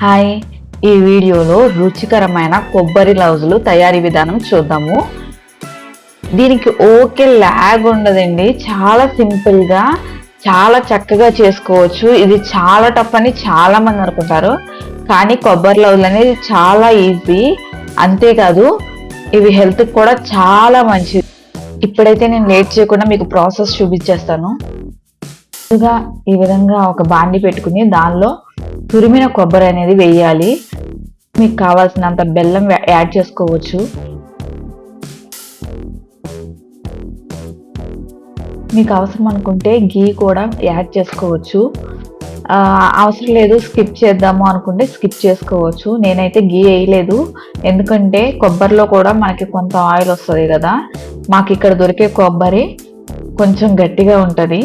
Hi. ఈ వీడియోలో రుచికరమైన కొబ్బరి లౌజులు తయారీ విధానం చూద్దాము. దీనికి ఓకే ల్యాగ్ ఉండదండి. చాలా సింపుల్గా చాలా చక్కగా చేసుకోవచ్చు. ఇది చాలా టఫ్ అని చాలా మంది అనుకుంటారు. కానీ కొబ్బరి లౌజులు అనేది చాలా ఈజీ అంతేకాదు ఇవి హెల్త్కి కూడా చాలా మంచిది. ఇప్పుడైతే నేను లేట్ చేయకుండా మీకు ప్రాసెస్ చూపించేస్తాను. ముందుగా ఈ విధంగా ఒక బాండి పెట్టుకుని దానిలో తురిమిన కొబ్బరి అనేది వేయాలి. మీకు కావాల్సినంత బెల్లం యాడ్ చేసుకోవచ్చు. మీకు అవసరం అనుకుంటే గీ కూడా యాడ్ చేసుకోవచ్చు. అవసరం లేదు స్కిప్ చేద్దాము అనుకుంటే స్కిప్ చేసుకోవచ్చు. నేనైతే గీ వేయలేదు. ఎందుకంటే కొబ్బరిలో కూడా మనకి కొంత ఆయిల్ వస్తుంది కదా. మాకు ఇక్కడ దొరికే కొబ్బరి కొంచెం గట్టిగా ఉంటుంది.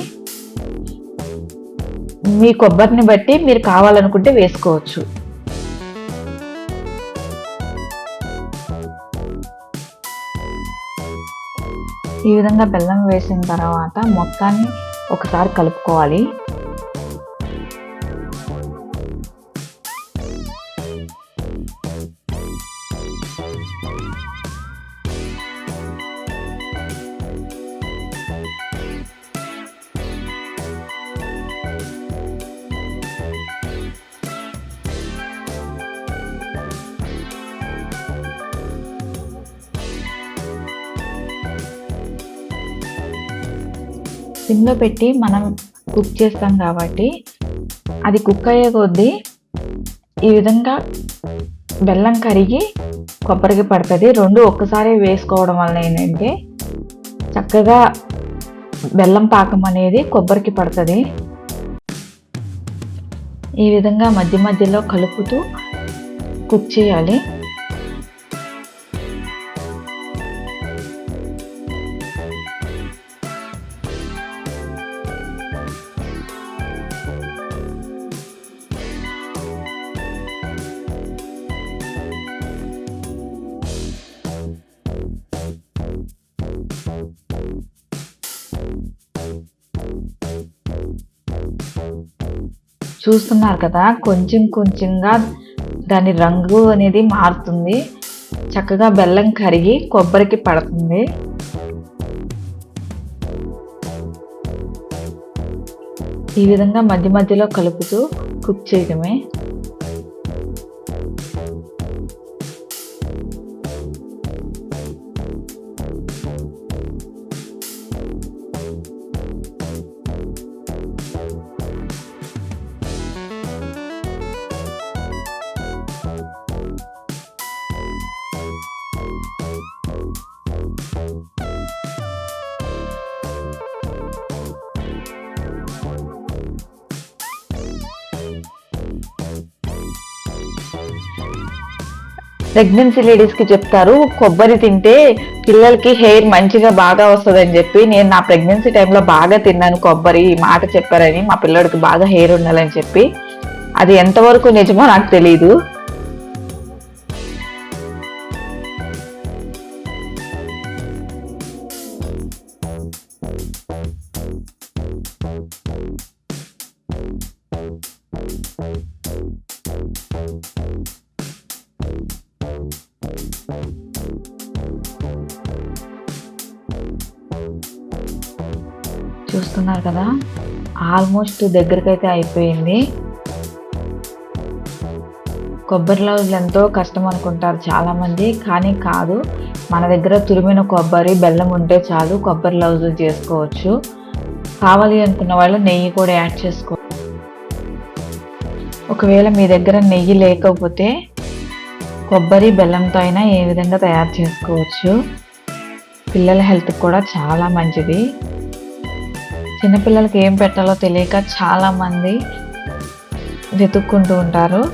మీ కొబ్బరిని బట్టి మీరు కావాలనుకుంటే వేసుకోవచ్చు. ఈ విధంగా బెల్లం వేసిన తర్వాత మొత్తాన్ని ఒకసారి కలుపుకోవాలి. సిమ్లో పెట్టి మనం కుక్ చేస్తాం కాబట్టి అది కుక్ అయ్యే కొద్దీ ఈ విధంగా బెల్లం కరిగి కొబ్బరికి పడుతుంది. రెండు ఒక్కసారి వేసుకోవడం వల్ల ఏంటంటే చక్కగా బెల్లం పాకం అనేది కొబ్బరికి పడుతుంది. ఈ విధంగా మధ్య మధ్యలో కలుపుతూ కుక్ చేయాలి. చూస్తున్నారు కదా కొంచెం కొంచెంగా దాని రంగు అనేది మారుతుంది. చక్కగా బెల్లం కరిగి కొబ్బరికి పడుతుంది. ఈ విధంగా మధ్య మధ్యలో కలుపుతూ కుక్ చేయడమే. ప్రెగ్నెన్సీ లేడీస్కి చెప్తారు కొబ్బరి తింటే పిల్లలకి హెయిర్ మంచిగా బాగా వస్తుందని చెప్పి నేను నా ప్రెగ్నెన్సీ టైంలో బాగా తిన్నాను కొబ్బరి ఈ మాట చెప్పారని మా పిల్లడికి బాగా హెయిర్ ఉండాలని చెప్పి. అది ఎంతవరకు నిజమో నాకు తెలియదు చూస్తున్నారు కదా. ఆల్మోస్ట్ దగ్గరకైతే అయిపోయింది. కొబ్బరి లౌజులు ఎంతో కష్టం అనుకుంటారు చాలామంది కానీ కాదు. మన దగ్గర తురిమిన కొబ్బరి బెల్లం ఉంటే చాలు కొబ్బరి లౌజులు చేసుకోవచ్చు. కావాలి అనుకున్న వాళ్ళు నెయ్యి కూడా యాడ్ చేసుకో. ఒకవేళ మీ దగ్గర నెయ్యి లేకపోతే కొబ్బరి బెల్లంతో అయినా ఏ విధంగా తయారు చేసుకోవచ్చు. పిల్లల హెల్త్ కూడా చాలా మంచిది. చిన్నపిల్లలకి ఏం పెట్టాలో తెలియక చాలామంది వెతుక్కుంటూ ఉంటారు.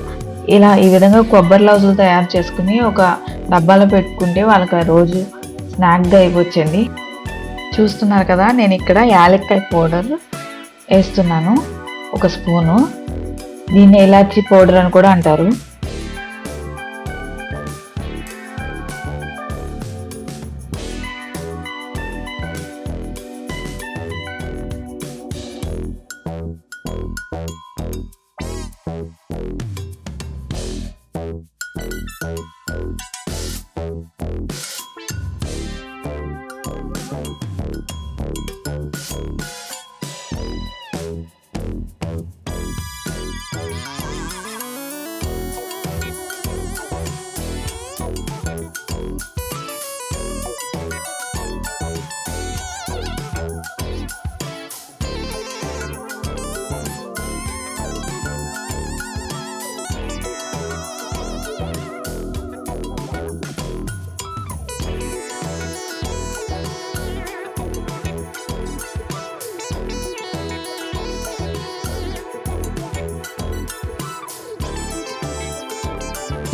ఇలా ఈ విధంగా కొబ్బరి లౌజులు తయారు చేసుకుని ఒక డబ్బాలో పెట్టుకుంటే వాళ్ళకి రోజు స్నాక్గా అయిపోయింది చూస్తున్నారు కదా నేను ఇక్కడ యాలక్కాయ పౌడర్ వేస్తున్నాను. ఒక స్పూను. దీన్ని ఇలాచీ పౌడర్ అని కూడా అంటారు.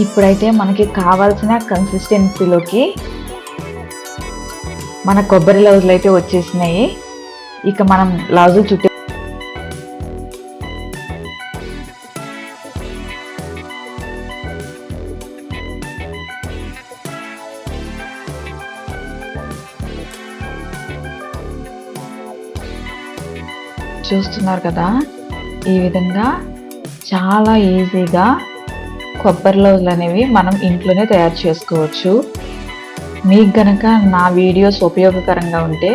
ఇప్పుడైతే మనకి కావాల్సిన కన్సిస్టెన్సీలోకి మన కొబ్బరి లౌజులు అయితే వచ్చేసినాయి. ఇక మనం లౌజులు చుట్టే చూస్తున్నారు కదా? ఈ విధంగా చాలా ఈజీగా కొబ్బరి లౌజులు అనేవి మనం ఇంట్లోనే తయారు చేసుకోవచ్చు. మీకు గనక నా వీడియోస్ ఉపయోగకరంగా ఉంటే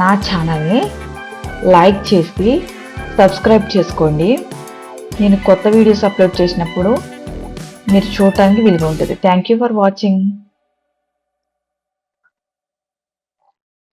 నా ఛానల్ని లైక్ చేసి సబ్స్క్రైబ్ చేసుకోండి. నేను కొత్త వీడియోస్ అప్లోడ్ చేసినప్పుడు మీరు చూడటానికి వీలుగా ఉంటుంది. Thank you for watching.